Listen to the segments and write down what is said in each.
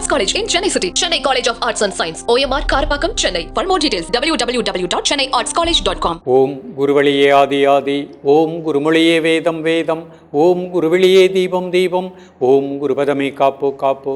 Arts college in Chennai city Chennai college of arts and science OMR Karapakkam Chennai for more details W W W dot Chennai arts college dot com ஓம் குருவழியே ஆதி ஆதி ஓம் குருமொழியே வேதம் வேதம் ஓம் குருவெளியே தீபம் தீபம் ஓம் குருபதமே காப்போ காப்போ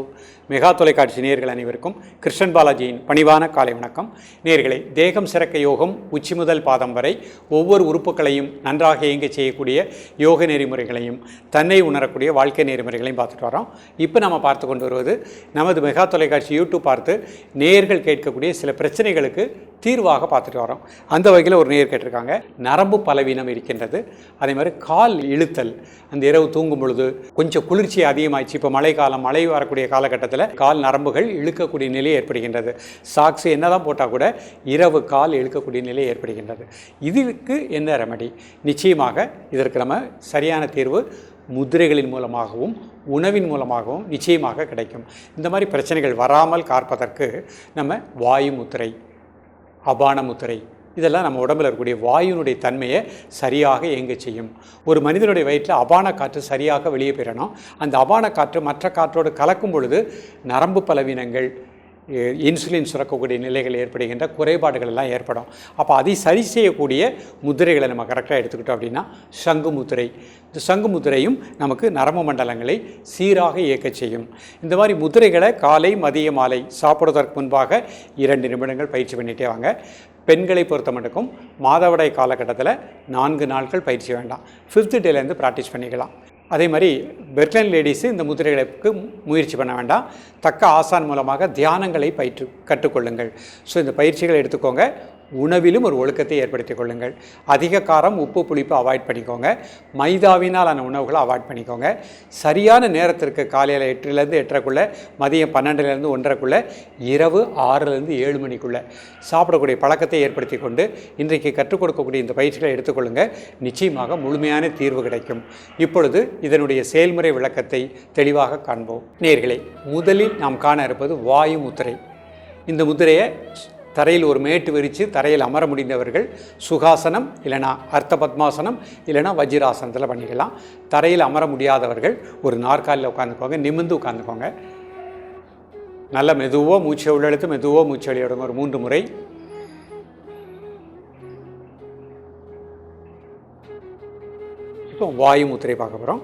மெகா தொலைக்காட்சி நேர்கள் அனைவருக்கும் கிருஷ்ணன் பாலாஜியின் பணிவான காலை வணக்கம். நேர்களை தேகம் சிறக்க யோகம் உச்சி முதல் பாதம் வரை ஒவ்வொரு உறுப்புகளையும் நன்றாக இயங்க செய்யக்கூடிய யோக நெறிமுறைகளையும் தன்னை உணரக்கூடிய வாழ்க்கை நெறிமுறைகளையும் பார்த்துட்டு வரோம் இப்போ நம்ம பார்த்து கொண்டு வருவது நமது மெகா தொலைக்காட்சி யூடியூப் பார்த்து நேர்கள் கேட்கக்கூடிய சில பிரச்சனைகளுக்கு தீர்வாக பார்த்துட்டு வரோம். அந்த வகையில் ஒரு நேர் கேட்டிருக்காங்க. நரம்பு பலவீனம் இருக்கின்றது. அதே மாதிரி கால் இழுத்தல். அந்த இரவு தூங்கும் பொழுது கொஞ்சம் குளிர்ச்சி அதிகமாகிடுச்சு இப்போ மழை காலம் மழை வரக்கூடிய காலகட்டத்தில் கால் நரம்புகள் இழுக்கக்கூடிய நிலை ஏற்படுகின்றது. சாக்ஸ் என்னதான் போட்டால் கூட இரவு கால் இழுக்கக்கூடிய நிலை ஏற்படுகின்றது. இதுக்கு என்ன ரெமடி நிச்சயமாக இதற்கு நம்ம சரியான தீர்வு முதிரைகளின் மூலமாகவும் உணவின் மூலமாகவும் நிச்சயமாக கிடைக்கும். இந்த மாதிரி பிரச்சனைகள் வராமல் காப்பதற்கு நம்ம வாயு முத்திரை அபானமுத்திரை இதெல்லாம் நம்ம உடம்புல இருக்கக்கூடிய வாயுனுடைய தன்மையை சரியாக இயங்க செய்யும். ஒரு மனிதனுடைய வயிற்றில் அபான காற்று சரியாக வெளியே பெறணும். அந்த அபான காற்று மற்ற காற்றோடு கலக்கும் பொழுது நரம்பு பலவீனங்கள் இன்சுலின் சுரக்கக்கூடிய நிலைகள் ஏற்படுகின்ற குறைபாடுகள் எல்லாம் ஏற்படும். அப்போ அதை சரி செய்யக்கூடிய முதிரைகளை நம்ம கரெக்டாக எடுத்துக்கிட்டோம் அப்படின்னா சங்கு முதிரை. இந்த சங்கு முதிரையும் நமக்கு நரம்பு மண்டலங்களை சீராக இயக்க செய்யும். இந்த மாதிரி முதிரைகளை காலை மதிய மாலை சாப்பிடுவதற்கு முன்பாக இரண்டு நிமிடங்கள் பயிற்சி பண்ணிகிட்டே வாங்க. பெண்களை பொறுத்த மட்டுக்கும் மாதவிடாய் காலகட்டத்தில் நான்கு நாட்கள் பயிற்சி வேண்டாம். ஃபிஃப்த் டேலேருந்து ப்ராக்டிஸ் பண்ணிக்கலாம். அதே மாதிரி பெர்க்லைன் லேடிஸு இந்த முதிரைகளுக்கு முயற்சி பண்ண வேண்டாம். தக்க ஆசான் மூலமாக தியானங்களை பயிற்று கற்றுக்கொள்ளுங்கள். ஸோ இந்த பயிற்சிகளை எடுத்துக்கோங்க. உணவிலும் ஒரு ஒழுக்கத்தை ஏற்படுத்திக் கொள்ளுங்கள். அதிக காரம் உப்பு புளிப்பு அவாய்ட் பண்ணிக்கோங்க. மைதாவினாலான உணவுகளை அவாய்ட் பண்ணிக்கோங்க. சரியான நேரத்திற்கு காலையில் எட்டுலேருந்து எட்டரைக்குள்ளே மதியம் பன்னெண்டுலேருந்து ஒன்றரைக்குள்ளே இரவு ஆறுலேருந்து ஏழு மணிக்குள்ளே சாப்பிடக்கூடிய பழக்கத்தை ஏற்படுத்தி கொண்டு இன்றைக்கு கற்றுக் கொடுக்கக்கூடிய இந்த பயிற்சிகளை எடுத்துக்கொள்ளுங்க நிச்சயமாக முழுமையான தீர்வு கிடைக்கும். இப்பொழுது இதனுடைய செயல்முறை விளக்கத்தை தெளிவாக காண்போம். நேர்களை முதலில் நாம் காண இருப்பது வாயு முத்திரை. இந்த முத்திரையை தரையில் ஒரு மேட்டு விரித்து தரையில் அமர முடிந்தவர்கள் சுகாசனம் இல்லைனா அர்த்த பத்மாசனம் இல்லைனா வஜ்ராசனத்தில் பண்ணிக்கலாம். தரையில் அமர முடியாதவர்கள் ஒரு நாற்காலியில் உட்காந்துக்கோங்க நிமிர்ந்து உட்காந்துக்கோங்க. நல்ல மெதுவாக மூச்சை உள்ளெழுத்து மெதுவாக மூச்சு வெளியிடுங்க ஒரு மூன்று முறை. இப்போ வாயு முத்திரை பார்க்க போகிறோம்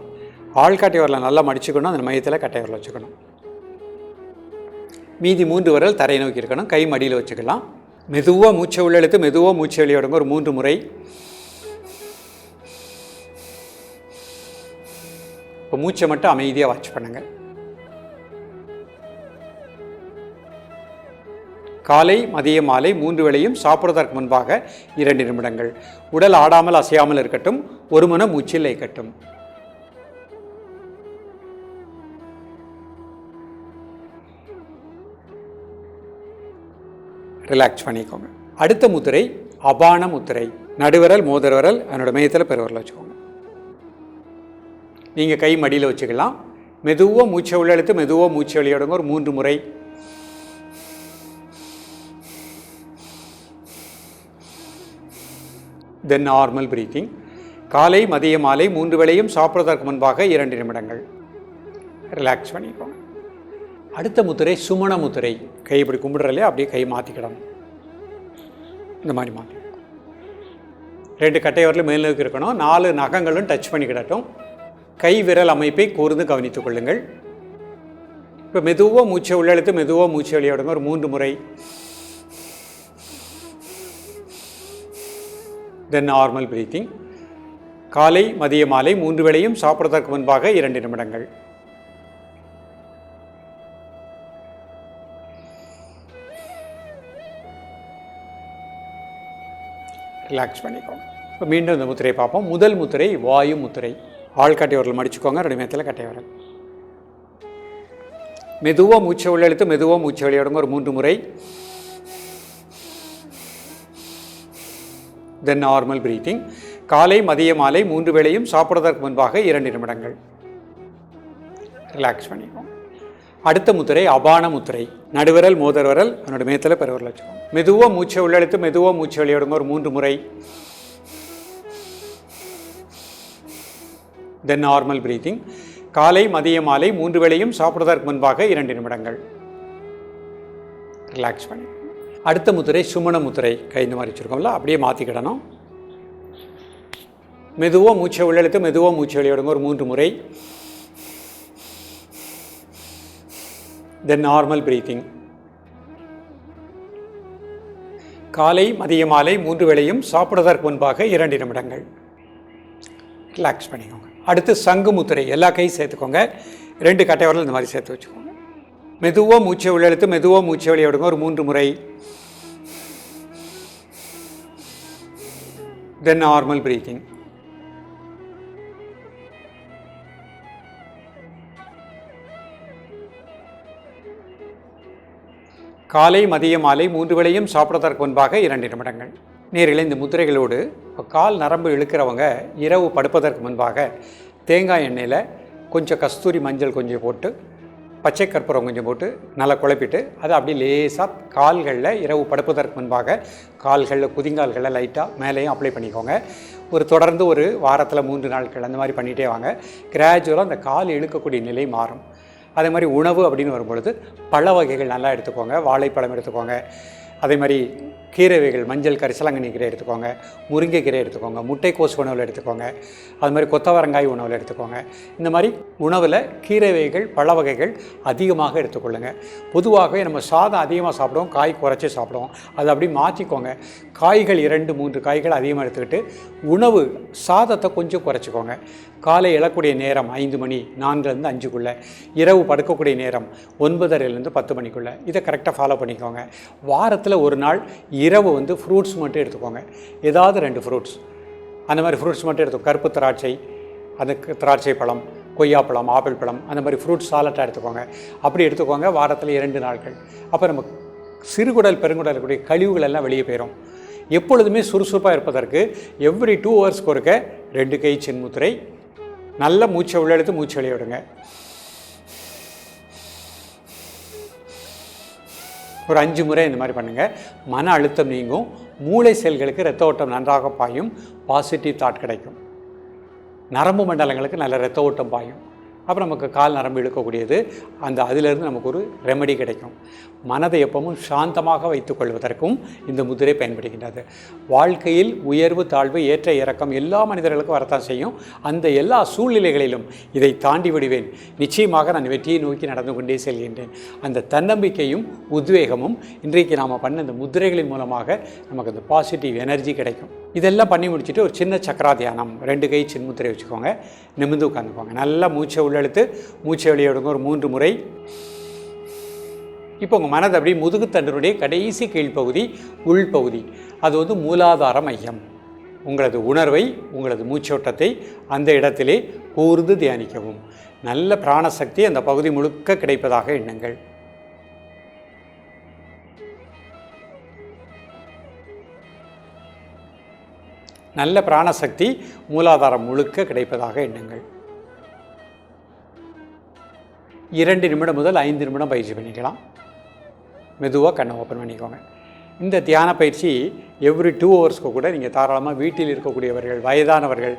ஆள்காட்டி வரல நல்லா மடிச்சுக்கணும் அந்த மையத்தில் கட்டை வரல வச்சுக்கணும். மீதி மூன்று விரல் தரை நோக்கி இருக்கணும். கை மடியில் வச்சுக்கலாம். மெதுவாக மூச்சை உள்ளெழுத்து மெதுவாக மூச்சை வெளியிடுங்க ஒரு மூன்று முறை. இப்போ மூச்சை மட்டும் அமைதியாக வாட்ச் பண்ணுங்கள் காலை மதிய மாலை மூன்று வேளையும் சாப்பிடுவதற்கு முன்பாக இரண்டு நிமிடங்கள். உடல் ஆடாமல் அசையாமல் இருக்கட்டும். ஒரு மன மூச்சில் இயக்கட்டும். ரிலாக்ஸ் பண்ணிக்கோங்க. அடுத்த முத்திரை அபான முத்திரை. நடுவிரல் மோதிரவிரல் அதனோட மையத்தில் பெருவரில் வச்சுக்கோங்க. நீங்கள் கை மடியில் வச்சுக்கலாம். மெதுவாக மூச்சை உள்ளெழுத்து மெதுவாக மூச்சை வெளியிடுங்க ஒரு மூன்று முறை. தென் நார்மல் பிரீத்திங் காலை மதிய மாலை மூன்று வேளையும் சாப்பிடுவதற்கு முன்பாக இரண்டு நிமிடங்கள். ரிலாக்ஸ் பண்ணிக்கோங்க. அடுத்த முத்திரை சுமண முத்திரை. கை இப்படி கும்பிடுறலையே அப்படியே கை மாற்றிக்கிடணும் இந்த மாதிரி மாற்றி ரெண்டு கட்டை வரலும் மேல் இருக்கணும். நாலு நகங்களும் டச் பண்ணிக்கிடட்டும். கை விரல் அமைப்பை கூர்ந்து கவனித்துக் கொள்ளுங்கள். இப்போ மெதுவாக மூச்சை உள்ளெழுத்து மெதுவாக மூச்சை வெளியிடுங்க ஒரு மூன்று முறை. தென் நார்மல் பிரீத்திங் காலை மதிய மாலை மூன்று வேளையும் சாப்பிட்றதற்கு முன்பாக இரண்டு நிமிடங்கள். ரிலாக்ஸ் பண்ணிக்கோங்க. இப்போ மீண்டும் இந்த முத்திரையை பார்ப்போம். முதல் முத்திரை வாயு முத்திரை. ஆள்காட்டி வரல மடிச்சுக்கோங்க. ரெண்டு மேத்தில் கட்டை வரல். மெதுவாக மூச்சை உள்ளெழுத்து மெதுவாக மூச்சை வெளியிடுங்க ஒரு மூன்று முறை. தென் நார்மல் பிரீத்திங் காலை மதிய மாலை மூன்று வேளையும் சாப்பிடுவதற்கு முன்பாக இரண்டு நிமிடங்கள். ரிலாக்ஸ் பண்ணிக்கோங்க. அடுத்த முத்திரை அபான முத்திரை. நடுவிரல் மோதர் விரல் அதனோட மேத்தில் பெருவரில் வச்சுக்கோங்க. மெதுவாக மூச்சை உள்ளெழுத்து மெதுவாக மூச்சை வெளியிடுங்க ஒரு மூன்று முறை. தென் நார்மல் பிரீத்திங் காலை மதிய மாலை மூன்று வேளையும் சாப்பிடுவதற்கு முன்பாக இரண்டு நிமிடங்கள். ரிலாக்ஸ் பண்ணி. அடுத்த முத்திரை சுமண முத்திரை. கை இந்த மாதிரி வச்சுருக்கோம்ல அப்படியே மாற்றிக்கிடணும் மெதுவாக மூச்சை உள்ளெழுத்து மெதுவாக மூச்சை வெளியிடுங்க ஒரு மூன்று முறை. தென் நார்மல் பிரீத்திங் காலை மதிய மாலை மூன்று வேளையும் சாப்பிடுவதற்கு முன்பாக இரண்டு நிமிடங்கள். ரிலாக்ஸ் பண்ணிக்கோங்க. அடுத்து சங்கு முத்திரை எல்லா கையும் சேர்த்துக்கோங்க. ரெண்டு கட்டை வரல இந்த மாதிரி சேர்த்து வச்சுக்கோங்க. மெதுவாக மூச்சை உள்ளெழுத்து மெதுவாக மூச்சை வெளியே விடுங்க ஒரு மூன்று முறை. தென் நார்மல் பிரீத்திங் காலை மதிய மாலை மூன்று வேளையும் சாப்பிட்றதற்கு முன்பாக இரண்டு நிமிடங்கள். நேரில் இந்த முத்திரைகளோடு இப்போ கால் நரம்பு இழுக்கிறவங்க இரவு படுப்பதற்கு முன்பாக தேங்காய் எண்ணெயில் கொஞ்சம் கஸ்தூரி மஞ்சள் கொஞ்சம் போட்டு பச்சை கற்பூரம் கொஞ்சம் போட்டு நல்லா குழப்பிட்டு அதை அப்படியே லேசாக கால்களில் இரவு படுப்பதற்கு முன்பாக கால்களில் குதிங்கால்களில் லைட்டாக மேலேயும் அப்ளை பண்ணிக்கோங்க. ஒரு தொடர்ந்து ஒரு வாரத்தில் மூன்று நாட்கள் அந்த மாதிரி பண்ணிகிட்டே வாங்க. கிராஜுவலாக அந்த கால் இழுக்கக்கூடிய நிலை மாறும். அதே மாதிரி உணவு அப்படின்னு வரும்பொழுது பழ வகைகள் நல்லா எடுத்துக்கோங்க வாழைப்பழம் எடுத்துக்கோங்க. அதே மாதிரி கீரை வகைகள் மஞ்சள் கரிசலாங்கண்ணி கீரை எடுத்துக்கோங்க. முருங்கைக்கீரை எடுத்துக்கோங்க முட்டைக்கோஸ் உணவில் எடுத்துக்கோங்க. அது மாதிரி கொத்தவரங்காய் உணவில் எடுத்துக்கோங்க. இந்த மாதிரி உணவில் கீரை வகைகள் பழ வகைகள் அதிகமாக எடுத்துக்கொள்ளுங்க. பொதுவாகவே நம்ம சாதம் அதிகமாக சாப்பிடுவோம் காய் குறைச்சி சாப்பிடுவோம். அதை அப்படி மாற்றிக்கோங்க. காய்கள் இரண்டு மூன்று காய்கள் அதிகமாக எடுத்துக்கிட்டு உணவு சாதத்தை கொஞ்சம் குறைச்சிக்கோங்க. காலை எழக்கூடிய நேரம் ஐந்து மணி நான்குலேருந்து அஞ்சுக்குள்ளே. இரவு படுக்கக்கூடிய நேரம் ஒன்பதரைலேருந்து பத்து மணிக்குள்ளே. இதை கரெக்டாக ஃபாலோ பண்ணிக்கோங்க. வாரத்தில் ஒரு நாள் இரவு வந்து ஃப்ரூட்ஸ் மட்டும் எடுத்துக்கோங்க. ஏதாவது ரெண்டு ஃப்ரூட்ஸ் அந்த மாதிரி ஃப்ரூட்ஸ் மட்டும் எடுத்து கருப்பு திராட்சை அந்த திராட்சை பழம் கொய்யாப்பழம் ஆப்பிள் பழம் அந்த மாதிரி ஃப்ரூட் சாலட்டாக எடுத்துக்கோங்க. அப்படி எடுத்துக்கோங்க வாரத்தில் இரண்டு நாட்கள். அப்போ நம்ம சிறுகுடல் பெருங்குடல் இருக்கக்கூடிய கழிவுகள் எல்லாம் வெளியே போயிடும் எப்பொழுதுமே சுறுசுறுப்பாக இருப்பதற்கு எவ்ரி டூ ஹவர்ஸ்க்கு ஒருக்க ரெண்டு கை சின்முத்திரை நல்ல மூச்சை உள்ளெடுத்து மூச்சு வெளியே விடுங்க. ஒரு அஞ்சு முறை இந்த மாதிரி பண்ணுங்கள் மன அழுத்தம் நீங்கும். மூளை செல்களுக்கு ரத்த ஓட்டம் நன்றாக பாயும். பாசிட்டிவ் தாட் கிடைக்கும். நரம்பு மண்டலங்களுக்கு நல்ல ரத்த ஓட்டம் பாயும். அப்புறம் நமக்கு கால் நரம்பு இழுக்கக்கூடியது. அந்த அதிலிருந்து நமக்கு ஒரு ரெமெடி கிடைக்கும். மனதை எப்பவும் சாந்தமாக வைத்துக்கொள்வதற்கும் இந்த முதிரை பயன்படுகின்றது. வாழ்க்கையில் உயர்வு தாழ்வு ஏற்ற இறக்கம் எல்லா மனிதர்களுக்கும் வரத்தான் செய்யும். அந்த எல்லா சூழ்நிலைகளிலும் இதை தாண்டி விடுவேன். நிச்சயமாக நான் வெற்றியை நோக்கி நடந்து கொண்டே செல்கின்றேன். அந்த தன்னம்பிக்கையும் உத்வேகமும் இன்றைக்கு நாம் பண்ண இந்த முதிரைகளின் மூலமாக நமக்கு அந்த பாசிட்டிவ் எனர்ஜி கிடைக்கும். இதெல்லாம் பண்ணி முடிச்சுட்டு ஒரு சின்ன சக்கரா தியானம் ரெண்டு கை சின்முத்திரை வச்சுக்கோங்க. நிமிர்ந்து உட்காந்துக்கோங்க நல்லா மூச்சை உள்ள உள்ளெழுத்து மூச்சை வெளியே விடுங்க ஒரு மூன்று முறை. இப்போ உங்கள் மனது அப்படி முதுகுத்தண்டனுடைய கடைசி கீழ்ப்பகுதி உள்பகுதி. அது வந்து மூலாதார மையம். உங்களது உணர்வை உங்களது மூச்சோட்டத்தை அந்த இடத்திலே கூர்ந்து தியானிக்கவும். நல்ல பிராணசக்தி அந்த பகுதி முழுக்க கிடைப்பதாக எண்ணுங்கள். நல்ல பிராணசக்தி மூலாதாரம் முழுக்க கிடைப்பதாக எண்ணுங்கள். இரண்டு நிமிடம் முதல் ஐந்து நிமிடம் பயிற்சி பண்ணிக்கலாம். மெதுவாக கண்ணை ஓப்பன் பண்ணிக்கோங்க. இந்த தியான பயிற்சி எவ்ரி டூ ஹவர்ஸ்க்கு கூட நீங்கள் தாராளமாக வீட்டில் இருக்கக்கூடியவர்கள் வயதானவர்கள்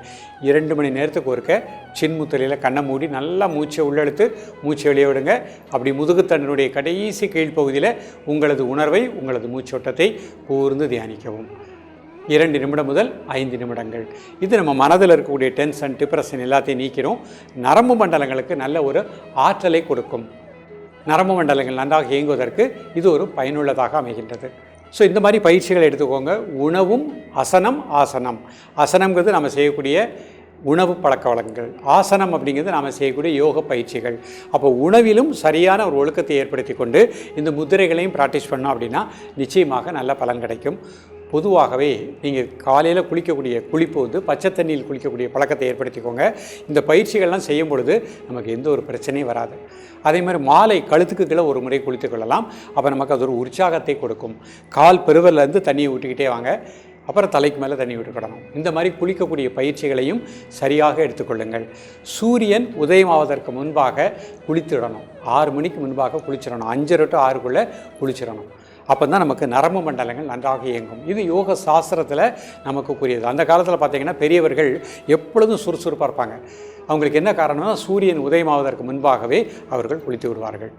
இரண்டு மணி நேரத்துக்கு ஒருக்க சின்முத்தலையில் கண்ணை மூடி நல்லா மூச்சை உள்ளெடுத்து மூச்சை வெளியே விடுங்க. அப்படி முதுகுத்தண்டினுடைய கடைசி கீழ்ப்பகுதியில் உங்களது உணர்வை உங்களது மூச்சோட்டத்தை கூர்ந்து தியானிக்கவும். இரண்டு நிமிடம் முதல் ஐந்து நிமிடங்கள். இது நம்ம மனதில் இருக்கக்கூடிய டென்ஷன் டிப்ரெஷன் எல்லாத்தையும் நீக்கிறோம் நரம்பு மண்டலங்களுக்கு நல்ல ஒரு ஆற்றலை கொடுக்கும். நரம்பு மண்டலங்கள் நன்றாக இயங்குவதற்கு இது ஒரு பயனுள்ளதாக அமைகின்றது. ஸோ இந்த மாதிரி பயிற்சிகளை எடுத்துக்கோங்க. உணவும் அசனம் ஆசனம். அசனம்ங்கிறது நம்ம செய்யக்கூடிய உணவு பழக்க வழக்கங்கள். ஆசனம் அப்படிங்கிறது நாம் செய்யக்கூடிய யோக பயிற்சிகள். அப்போ உணவிலும் சரியான ஒரு ஒழுக்கத்தை ஏற்படுத்தி கொண்டு இந்த முத்திரைகளையும் ப்ராக்டிஸ் பண்ணோம் அப்படின்னா நிச்சயமாக நல்ல பலன் கிடைக்கும். பொதுவாகவே நீங்கள் காலையில் குளிக்கக்கூடிய குளிப்பு வந்து பச்சை தண்ணியில் குளிக்கக்கூடிய பழக்கத்தை ஏற்படுத்திக்கோங்க. இந்த பயிற்சிகள்லாம் செய்யும் பொழுது நமக்கு எந்த ஒரு பிரச்சனையும் வராது. அதே மாதிரி மாலை கழுத்துக்கு கீழே ஒரு முறை குளித்துக் கொள்ளலாம். அப்போ நமக்கு அது ஒரு உற்சாகத்தை கொடுக்கும். கால் பெருவர்லேருந்து தண்ணியை ஊற்றிக்கிட்டே வாங்க. அப்புறம் தலைக்கு மேலே தண்ணி விட்டுக்கிடணும் இந்த மாதிரி குளிக்கக்கூடிய பயிற்சிகளையும் சரியாக எடுத்துக்கொள்ளுங்கள் சூரியன் உதயமாவதற்கு முன்பாக குளித்துடணும். ஆறு மணிக்கு முன்பாக குளிச்சிடணும். அஞ்சரை டு ஆறுக்குள்ளே குளிச்சிடணும். அப்போ தான் நமக்கு நரம்பு மண்டலங்கள் நன்றாக இயங்கும். இது யோக சாஸ்திரத்தில் நமக்கு கூறியது அந்த காலத்தில் பார்த்தீங்கன்னா பெரியவர்கள் எப்பொழுதும் சுறுசுறுப்பாக இருப்பாங்க. அவங்களுக்கு என்ன காரணம்னா சூரியன் உதயமாவதற்கு முன்பாகவே அவர்கள் குளித்து விடுவார்கள்.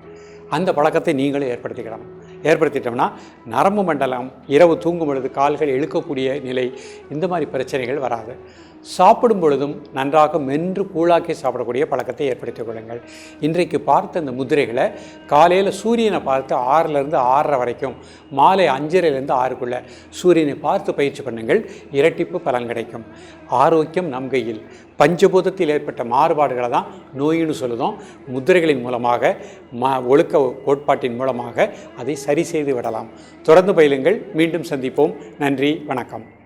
அந்த பழக்கத்தை நீங்களும் ஏற்படுத்திக்கலாம். ஏற்படுத்திட்டோம்னா நரம்பு மண்டலம் இரவு தூங்கும் பொழுது கால்கள் இழுக்கக்கூடிய நிலை இந்த மாதிரி பிரச்சனைகள் வராது. சாப்பிடும் பொழுதும் நன்றாக மென்று கூழாக்கி சாப்பிடக்கூடிய பழக்கத்தை ஏற்படுத்திக் கொள்ளுங்கள். இன்றைக்கு பார்த்த இந்த முதிரைகளை காலையில் சூரியனை பார்த்து ஆறிலிருந்து ஆறரை வரைக்கும் மாலை அஞ்சரைலேருந்து ஆறுக்குள்ளே சூரியனை பார்த்து பயிற்சி பண்ணுங்கள். இரட்டிப்பு பலன் கிடைக்கும். ஆரோக்கியம் நம் கையில். பஞ்சபூதத்தில் ஏற்பட்ட மாறுபாடுகளை தான் நோயின்னு சொல்லுதோம். முதிரைகளின் மூலமாக ம ஒழுக்க கோட்பாட்டின் மூலமாக அதை சரி செய்து விடலாம். தொடர்ந்து பயிலுங்கள். மீண்டும் சந்திப்போம். நன்றி. வணக்கம்.